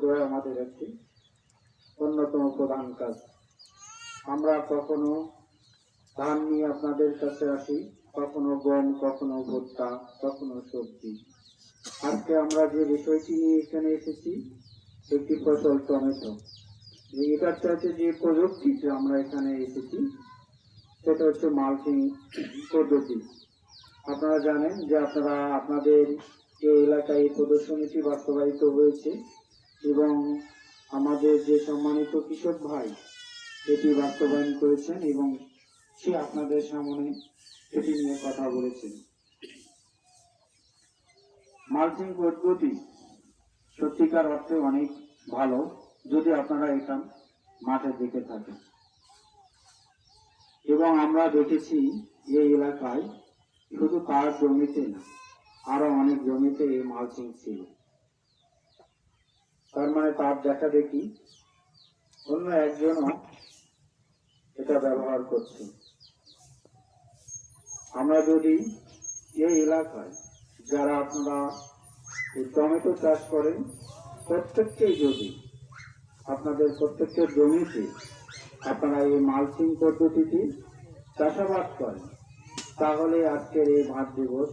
দোয়া আমাদের একটি অন্যতম প্রধান কাজ। আমরা কখনো ধান নিয়ে আপনাদের কাছে আসি, কখনো গম, কখনো ভুট্টা, কখনো সবজি। আজকে আমরা যে বিষয়টি নিয়ে এখানে এসেছি, একটি ফসল টমেটো। এটার চাইতে যে প্রযুক্তিতে আমরা এখানে এসেছি, সেটা হচ্ছে মাল্চিং পদ্ধতি। আপনারা জানেন যে আপনারা, আপনাদের এই এলাকায় এই প্রদর্শনীটি বাস্তবায়িত হয়েছে। এবং আমাদের যে সম্মানিত কৃষক ভাই, এটি বাস্তবায়ন করেছেন এবং সে আপনাদের সামনে এটি নিয়ে কথা বলেছেন। মাল্চিং পদ্ধতি সত্যিকার অর্থে অনেক ভালো, যদি আপনারা এটা মাঠে দেখে থাকেন। এবং আমরা দেখেছি এই এলাকায় শুধু তার জমিতে না, আরও অনেক জমিতে এই মালচিং ছিল। তার মানে তার দেখা দেখি অন্য একজনও এটা ব্যবহার করছে। আমরা যদি এই এলাকায় যারা আপনারা টমেটো চাষ করেন প্রত্যেককেই যদি আপনাদের প্রত্যেকের জমিতে আপনারা এই মালচিং পদ্ধতিটি চাষাবাদ করেন, তাহলে আজকের এই ভাত দিবস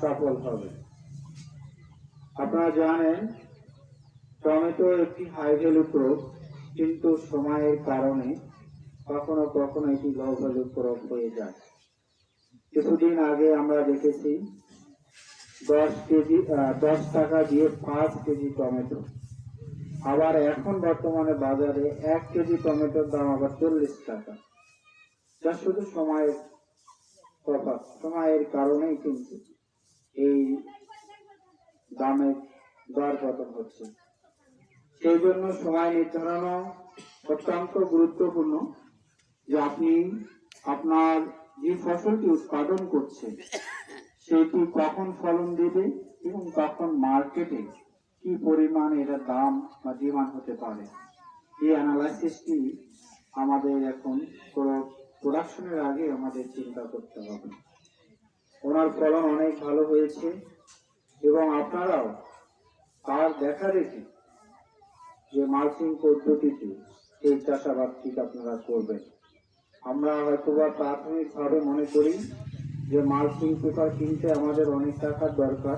সফল হবে। আপনারা জানেন টমেটো একটি হাই ভ্যালু ক্রপ কিন্তু সময়ের কারণে কখনো কখনো এটি লো ভ্যালু ক্রপ হয়ে যায়। কিছুদিন আগে আমরা দেখেছি দশ কেজি দশ টাকা দিয়ে পাঁচ কেজি টমেটো। আবার এখন বর্তমানে বাজারে এক কেজি টমেটোর দাম আবার চল্লিশ টাকা। যা শুধু সময়ের তফাৎ সময়ের কারণেই কিন্তু এই দামের দর পতন হচ্ছে। সেই জন্য সময় নির্ধারণও অত্যন্ত গুরুত্বপূর্ণ যে আপনি আপনার যে ফসলটি উৎপাদন করছেন সেটি কখন ফলন দেবে এবং কখন মার্কেটে কি পরিমাণ এটার দাম বা ডিমান্ড হতে পারে। এই অ্যানালাইসিসটি আমাদের এখন প্রোডাকশনের আগে আমাদের চিন্তা করতে হবে। ওনার ফলন অনেক ভালো হয়েছে এবং আপনারাও তার দেখা দেখি যে মালচিং পদ্ধতিতে এই চাষাবাদটি আপনারা করবেন। আমরা হয়তোবা প্রাথমিকভাবে মনে করি যে মালচিং পেপার কিনতে আমাদের অনেক টাকার দরকার।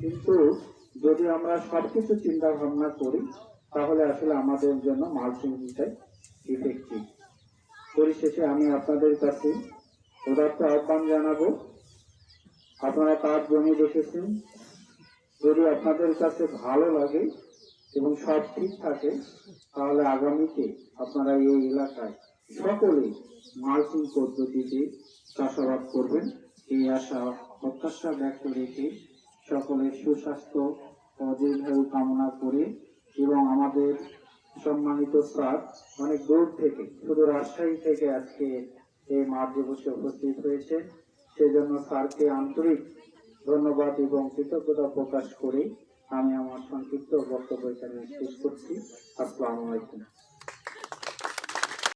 কিন্তু যদি আমরা সবকিছু চিন্তা ভাবনা করি, তাহলে আসলে আমাদের জন্য মালচিংটাই ইফেক্টিভ পরিশেষে আমি আপনাদের কাছে উদাত্ত আহ্বান জানাব। আপনারা তার জমি দেখেছেন। যদি আপনাদের কাছে ভালো লাগে এবং সব ঠিক থাকে, তাহলে আগামীতে আপনারা এই এলাকায় সকলে মালচিং পদ্ধতিতে চাষাবাদ করবেন। এই আশা, প্রত্যাশা ব্যক্ত রেখে সকলের সুস্বাস্থ্য ও দীর্ঘায়ু কামনা করে এবং আমাদের সম্মানিত স্যার অনেক দূর থেকে, শুধু রাজশাহী থেকে আজকে এই মাঠ দিবসে উপস্থিত হয়েছে। সেজন্য স্যারকে আন্তরিক ধন্যবাদ এবং কৃতজ্ঞতা প্রকাশ করে আমি আমার সংক্ষিপ্ত বক্তব্য এখানে শেষ করছি। আসসালামু আলাইকুম।